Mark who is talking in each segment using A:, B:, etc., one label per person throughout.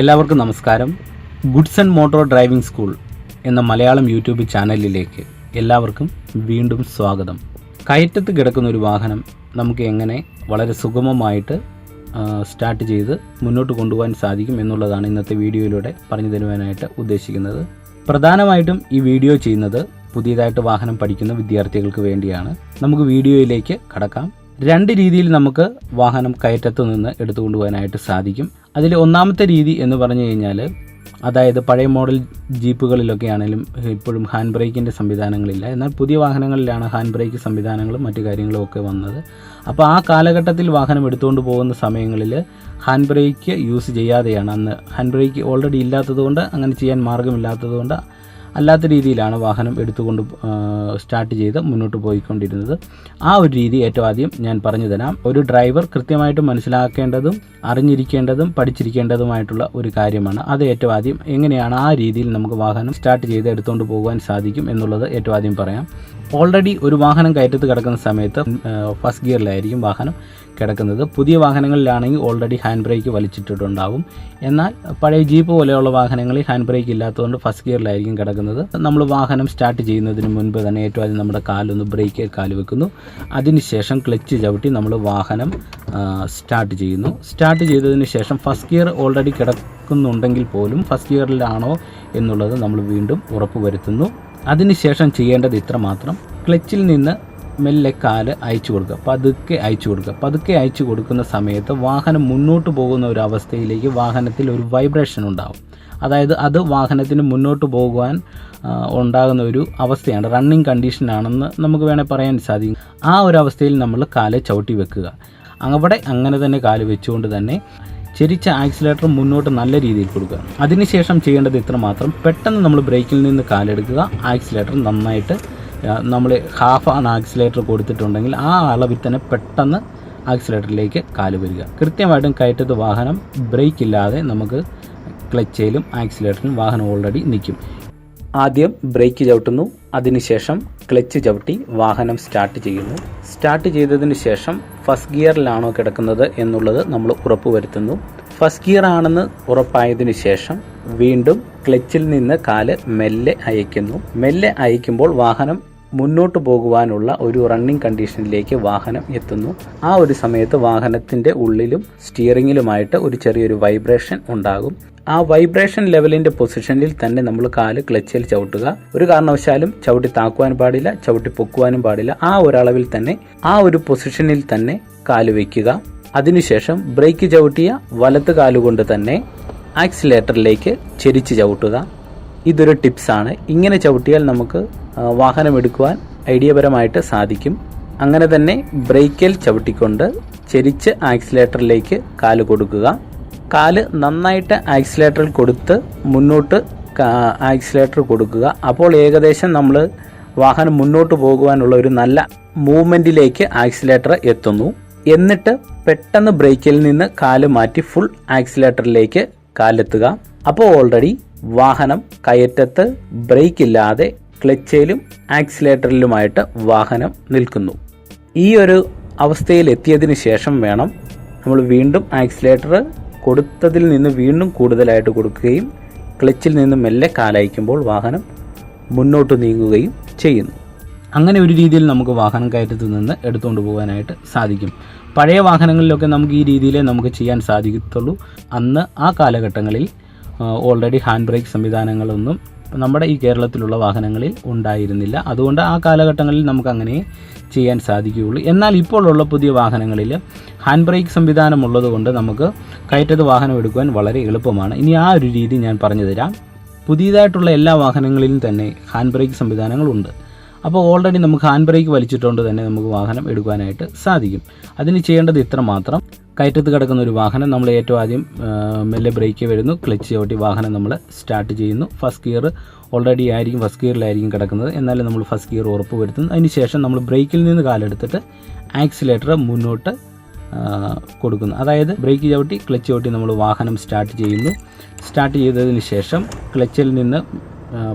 A: എല്ലാവർക്കും നമസ്കാരം. Goods and motor driving school എന്ന മലയാളം യൂട്യൂബ് ചാനലിലേക്ക് എല്ലാവർക്കും വീണ്ടും സ്വാഗതം. കയറ്റത്ത് കിടക്കുന്ന ഒരു വാഹനം നമുക്ക് എങ്ങനെ വളരെ സുഗമമായിട്ട് സ്റ്റാർട്ട് ചെയ്ത് മുന്നോട്ട് കൊണ്ടുപോകാൻ സാധിക്കും എന്നുള്ളതാണ് ഇന്നത്തെ വീഡിയോയിലൂടെ പറഞ്ഞു തരുവാനായിട്ട് ഉദ്ദേശിക്കുന്നത്. പ്രധാനമായിട്ടും ഈ വീഡിയോ ചെയ്യുന്നത് പുതിയതായിട്ട് വാഹനം പഠിക്കുന്ന വിദ്യാർത്ഥികൾക്ക് വേണ്ടിയാണ്. നമുക്ക് വീഡിയോയിലേക്ക് കടക്കാം. രണ്ട് രീതിയിൽ നമുക്ക് വാഹനം കയറ്റത്തു നിന്ന് എടുത്തുകൊണ്ട് പോകാനായിട്ട് സാധിക്കും. അതിൽ ഒന്നാമത്തെ രീതി എന്ന് പറഞ്ഞു കഴിഞ്ഞാൽ അതായത് പഴയ മോഡൽ ജീപ്പുകളിലൊക്കെ ആണെങ്കിലും ഇപ്പോഴും ഹാൻഡ് ബ്രേക്കിന്റെ സംവിധാനങ്ങളില്ല. എന്നാൽ പുതിയ വാഹനങ്ങളിലാണ് ഹാൻഡ് ബ്രേക്ക് സംവിധാനങ്ങളും മറ്റു കാര്യങ്ങളും ഒക്കെ വന്നത്. അപ്പോൾ ആ കാലഘട്ടത്തിൽ വാഹനം എടുത്തുകൊണ്ട് പോകുന്ന സമയങ്ങളിൽ ഹാൻഡ് ബ്രേക്ക് യൂസ് ചെയ്യാതെയാണ് അന്ന് ഹാൻഡ് ബ്രേക്ക് ഓൾറെഡി ഇല്ലാത്തതുകൊണ്ട് അങ്ങനെ ചെയ്യാൻ മാർഗമില്ലാത്തതുകൊണ്ട് അല്ലാത്ത രീതിയിലാണ് വാഹനം എടുത്തുകൊണ്ട് സ്റ്റാർട്ട് ചെയ്ത് മുന്നോട്ട് പോയിക്കൊണ്ടിരുന്നത്. ആ ഒരു രീതി ഏറ്റവും ആദ്യം ഞാൻ പറഞ്ഞു തരാം. ഒരു ഡ്രൈവർ കൃത്യമായിട്ട് മനസ്സിലാക്കേണ്ടതും അറിഞ്ഞിരിക്കേണ്ടതും പഠിച്ചിരിക്കേണ്ടതുമായിട്ടുള്ള ഒരു കാര്യമാണ്. അത് ഏറ്റവും ആദ്യം എങ്ങനെയാണ് ആ രീതിയിൽ നമുക്ക് വാഹനം സ്റ്റാർട്ട് ചെയ്ത് എടുത്തുകൊണ്ട് പോകാൻ സാധിക്കും എന്നുള്ളത് ഏറ്റവും ആദ്യം പറയാം. ഓൾറെഡി ഒരു വാഹനം കയറ്റത്ത് കിടക്കുന്ന സമയത്ത് ഫസ്റ്റ് ഗിയറിലായിരിക്കും വാഹനം കിടക്കുന്നത്. പുതിയ വാഹനങ്ങളിലാണെങ്കിൽ ഓൾറെഡി ഹാൻഡ് ബ്രേക്ക് വലിച്ചിട്ടിട്ടുണ്ടാവും. എന്നാൽ പഴയ ജീപ്പ് പോലെയുള്ള വാഹനങ്ങളിൽ ഹാൻഡ് ബ്രേക്ക് ഇല്ലാത്തതുകൊണ്ട് ഫസ്റ്റ് ഗിയറിലായിരിക്കും കിടക്കുന്നത്. നമ്മൾ വാഹനം സ്റ്റാർട്ട് ചെയ്യുന്നതിന് മുൻപ് തന്നെ ഏറ്റവും ആദ്യം നമ്മുടെ കാലൊന്ന് ബ്രേക്കിൽ കാൽ വെക്കുന്നു. അതിനുശേഷം ക്ലച്ച് ചവിട്ടി നമ്മൾ വാഹനം സ്റ്റാർട്ട് ചെയ്യുന്നു. സ്റ്റാർട്ട് ചെയ്തതിന് ശേഷം ഫസ്റ്റ് ഗിയർ ഓൾറെഡി കിടക്കുന്നുണ്ടെങ്കിൽ പോലും ഫസ്റ്റ് ഗിയറിലാണോ എന്നുള്ളത് നമ്മൾ വീണ്ടും ഉറപ്പ് വരുത്തുന്നു അതിനുശേഷം ചെയ്യേണ്ടത് ഇത്ര മാത്രം. ക്ലച്ചിൽ നിന്ന് മെല്ലെ കാൽ അയച്ചു കൊടുക്കുക. പതുക്കെ അയച്ചു കൊടുക്കുക. പതുക്കെ അയച്ചു കൊടുക്കുന്ന സമയത്ത് വാഹനം മുന്നോട്ട് പോകുന്ന ഒരു അവസ്ഥയിലേക്ക് വാഹനത്തിൽ ഒരു വൈബ്രേഷൻ ഉണ്ടാവും. അതായത് അത് വാഹനത്തിന് മുന്നോട്ട് പോകുവാൻ ഉണ്ടാകുന്ന ഒരു അവസ്ഥയാണ്. റണ്ണിങ് കണ്ടീഷനാണെന്ന് നമുക്ക് വേണേൽ പറയാൻ സാധിക്കും. ആ ഒരു അവസ്ഥയിൽ നമ്മൾ കാൽ ചവിട്ടി വെക്കുക. അവിടെ അങ്ങനെ തന്നെ കാൽ വെച്ചുകൊണ്ട് തന്നെ ചെരിച്ച ആക്സിലേറ്റർ മുന്നോട്ട് നല്ല രീതിയിൽ കൊടുക്കുക. അതിനുശേഷം ചെയ്യേണ്ടത് ഇത്ര മാത്രം പെട്ടെന്ന് നമ്മൾ ബ്രേക്കിൽ നിന്ന് കാലെടുക്കുക. ആക്സിലേറ്റർ നന്നായിട്ട് നമ്മൾ ഹാഫ് ആണ് ആക്സിലേറ്റർ കൊടുത്തിട്ടുണ്ടെങ്കിൽ ആ അളവിൽ തന്നെ പെട്ടെന്ന് ആക്സിലേറ്ററിലേക്ക് കാൽ വരിക. കൃത്യമായിട്ടും കയറ്റത്ത് വാഹനം. ബ്രേക്കില്ലാതെ നമുക്ക് ക്ലച്ചയിലും ആക്സിലേറ്ററിലും വാഹനം ഓൾറെഡി നിൽക്കും. ആദ്യം ബ്രേക്ക് ചവിട്ടുന്നു. അതിനുശേഷം ക്ലച്ച് ചവിട്ടി വാഹനം സ്റ്റാർട്ട് ചെയ്യുന്നു. സ്റ്റാർട്ട് ചെയ്തതിന് ശേഷം ഫസ്റ്റ് ഗിയറിലാണോ കിടക്കുന്നത് എന്നുള്ളത് നമ്മൾ ഉറപ്പുവരുത്തുന്നു ഫസ്റ്റ് ഗിയർ ആണെന്ന് ഉറപ്പായതിനു ശേഷം വീണ്ടും ക്ലച്ചിൽ നിന്ന് കാൽ മെല്ലെ അയക്കുന്നു മെല്ലെ അയക്കുമ്പോൾ വാഹനം മുന്നോട്ട് പോകുവാനുള്ള ഒരു റണ്ണിങ് കണ്ടീഷനിലേക്ക് വാഹനം എത്തുന്നു. ആ ഒരു സമയത്ത് വാഹനത്തിന്റെ ഉള്ളിലും സ്റ്റിയറിങ്ങിലുമായിട്ട് ഒരു ചെറിയൊരു വൈബ്രേഷൻ ഉണ്ടാകും. ആ വൈബ്രേഷൻ ലെവലിന്റെ പൊസിഷനിൽ തന്നെ നമ്മൾ കാൽ ക്ലച്ചിൽ ചവിട്ടുക. ഒരു കാരണവശാലും ചവിട്ടി താക്കുവാൻ പാടില്ല ചവിട്ടി പൊക്കുവാനും പാടില്ല. ആ ഒരളവിൽ തന്നെ ആ ഒരു പൊസിഷനിൽ തന്നെ കാൽ വയ്ക്കുക അതിനുശേഷം ബ്രേക്ക് ചവിട്ടിയ വലത്ത് കാലുകൊണ്ട് തന്നെ ആക്സിലേറ്ററിലേക്ക് ചെരിച്ച് ചവിട്ടുക. ഇതൊരു ടിപ്സാണ്. ഇങ്ങനെ ചവിട്ടിയാൽ നമുക്ക് വാഹനം എടുക്കുവാൻ ഐഡിയപരമായിട്ട് സാധിക്കും. അങ്ങനെ തന്നെ ബ്രേക്കിൽ ചവിട്ടിക്കൊണ്ട് ചെരിച്ച് ആക്സിലേറ്ററിലേക്ക് കാൽ കൊടുക്കുക. കാൽ നന്നായിട്ട് ആക്സിലേറ്ററിൽ കൊടുത്ത് മുന്നോട്ട് ആക്സിലേറ്റർ കൊടുക്കുക. അപ്പോൾ ഏകദേശം നമ്മൾ വാഹനം മുന്നോട്ട് പോകുവാനുള്ള ഒരു നല്ല മൂവ്മെന്റിലേക്ക് ആക്സിലേറ്റർ എത്തുന്നു. എന്നിട്ട് പെട്ടെന്ന് ബ്രേക്കിൽ നിന്ന് കാൽ മാറ്റി ഫുൾ ആക്സിലേറ്ററിലേക്ക് കാലെത്തുക. അപ്പോൾ ഓൾറെഡി വാഹനം കയറ്റത്ത് ബ്രേക്ക് ഇല്ലാതെ ക്ലച്ചയിലും ആക്സിലേറ്ററിലുമായിട്ട് വാഹനം നിൽക്കുന്നു. ഈ ഒരു അവസ്ഥയിൽ എത്തിയതിന് ശേഷം വേണം നമ്മൾ വീണ്ടും ആക്സിലേറ്റർ കൊടുത്തതിൽ നിന്ന് വീണ്ടും കൂടുതലായിട്ട് കൊടുക്കുകയും ക്ലച്ചിൽ നിന്ന് മെല്ലെ കാലയക്കുമ്പോൾ വാഹനം മുന്നോട്ട് നീങ്ങുകയും ചെയ്യുന്നു. അങ്ങനെ ഒരു രീതിയിൽ നമുക്ക് വാഹനം കയറ്റത്തിൽ നിന്ന് എടുത്തുകൊണ്ട് പോകാനായിട്ട് സാധിക്കും. പഴയ വാഹനങ്ങളിലൊക്കെ നമുക്ക് ഈ രീതിയിലേ നമുക്ക് ചെയ്യാൻ സാധിക്കത്തുള്ളൂ. അന്ന് ആ കാലഘട്ടങ്ങളിൽ ഓൾറെഡി ഹാൻഡ് ബ്രേക്ക് സംവിധാനങ്ങളൊന്നും നമ്മുടെ ഈ കേരളത്തിലുള്ള വാഹനങ്ങളിൽ ഉണ്ടായിരുന്നില്ല. അതുകൊണ്ട് ആ കാലഘട്ടങ്ങളിൽ നമുക്ക് അങ്ങനെ ചെയ്യാൻ സാധിക്കുകയുള്ളൂ. എന്നാൽ ഇപ്പോഴുള്ള പുതിയ വാഹനങ്ങളിൽ ഹാൻഡ് ബ്രേക്ക് സംവിധാനം ഉള്ളതുകൊണ്ട് നമുക്ക് കയറ്റത് വാഹനം എടുക്കുവാൻ വളരെ എളുപ്പമാണ്. ഇനി ആ ഒരു രീതി ഞാൻ പറഞ്ഞു തരാം പുതിയതായിട്ടുള്ള എല്ലാ വാഹനങ്ങളിലും തന്നെ ഹാൻഡ് ബ്രേക്ക് സംവിധാനങ്ങളുണ്ട്. അപ്പോൾ ഓൾറെഡി നമുക്ക് ഹാൻഡ് ബ്രേക്ക് വലിച്ചിട്ടുകൊണ്ട് തന്നെ നമുക്ക് വാഹനം എടുക്കാനായിട്ട് സാധിക്കും. അതിന് ചെയ്യേണ്ടത് ഇത്ര മാത്രം. കയറ്റത്ത് കിടക്കുന്ന ഒരു വാഹനം നമ്മൾ ഏറ്റവും ആദ്യം മെല്ലെ ബ്രേക്ക് വരുന്നു. ക്ലച്ച് ചവിട്ടി വാഹനം നമ്മൾ സ്റ്റാർട്ട് ചെയ്യുന്നു. ഫസ്റ്റ് ഗിയർ ഓൾറെഡി ആയിരിക്കും ഫസ്റ്റ് ഗിയറിലായിരിക്കും കിടക്കുന്നത്. എന്നാലും നമ്മൾ ഫസ്റ്റ് ഗിയർ ഉറപ്പ് വരുത്തുന്നു. അതിന് ശേഷം നമ്മൾ ബ്രേക്കിൽ നിന്ന് കാലെടുത്തിട്ട് ആക്സിലേറ്റർ മുന്നോട്ട് കൊടുക്കുന്നു. അതായത് ബ്രേക്ക് ചവിട്ടി ക്ലച്ച് ചവിട്ടി നമ്മൾ വാഹനം സ്റ്റാർട്ട് ചെയ്യുന്നു. സ്റ്റാർട്ട് ചെയ്തതിന് ശേഷം ക്ലച്ചിൽ നിന്ന്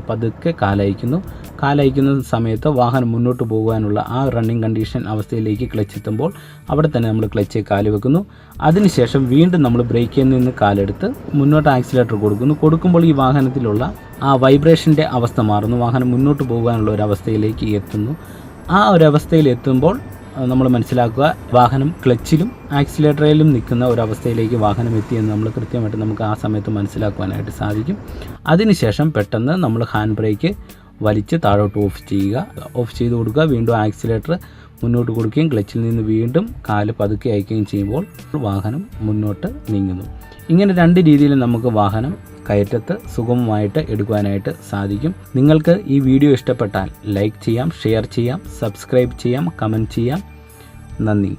A: പതുക്കെ കാലയക്കുന്നു. കാലയക്കുന്ന സമയത്ത് വാഹനം മുന്നോട്ട് പോകാനുള്ള ആ റണ്ണിങ് കണ്ടീഷൻ അവസ്ഥയിലേക്ക് ക്ലച്ച് എത്തുമ്പോൾ അവിടെ തന്നെ നമ്മൾ ക്ലച്ച് കാൽ വെക്കുന്നു. അതിനുശേഷം വീണ്ടും നമ്മൾ ബ്രേക്കിൽ നിന്ന് കാലെടുത്ത് മുന്നോട്ട് ആക്സിലേറ്റർ കൊടുക്കുന്നു. കൊടുക്കുമ്പോൾ ഈ വാഹനത്തിലുള്ള ആ വൈബ്രേഷന്റെ അവസ്ഥ മാറുന്നു. വാഹനം മുന്നോട്ട് പോകാനുള്ള ഒരു അവസ്ഥയിലേക്ക് എത്തുന്നു. ആ ഒരു അവസ്ഥയിൽ എത്തുമ്പോൾ നമ്മൾ മനസ്സിലാക്കുക. വാഹനം ക്ലച്ചിലും ആക്സിലേറ്ററിലും നിൽക്കുന്ന ഒരവസ്ഥയിലേക്ക് വാഹനം എത്തിയെന്ന് നമ്മൾ കൃത്യമായിട്ട് നമുക്ക് ആ സമയത്ത് മനസ്സിലാക്കുവാനായിട്ട് സാധിക്കും. അതിനുശേഷം പെട്ടെന്ന് നമ്മൾ ഹാൻഡ് ബ്രേക്ക് വലിച്ച് താഴോട്ട് ഓഫ് ചെയ്യുക. ഓഫ് ചെയ്ത് കൊടുക്കുക. വീണ്ടും ആക്സിലേറ്റർ മുന്നോട്ട് കൊടുക്കുകയും ക്ലച്ചിൽ നിന്ന് വീണ്ടും കാൽ പതുക്കെ അയക്കുകയും ചെയ്യുമ്പോൾ വാഹനം മുന്നോട്ട് നീങ്ങുന്നു. ഇങ്ങനെ രണ്ട് രീതിയിൽ നമുക്ക് വാഹനം കയറ്റത്ത് സുഗമമായിട്ട് എടുക്കുവാനായിട്ട് സാധിക്കും. നിങ്ങൾക്ക് ഈ വീഡിയോ ഇഷ്ടപ്പെട്ടാൽ ലൈക്ക് ചെയ്യാം ഷെയർ ചെയ്യാം സബ്സ്ക്രൈബ് ചെയ്യാം കമന്റ് ചെയ്യാം. നന്ദി.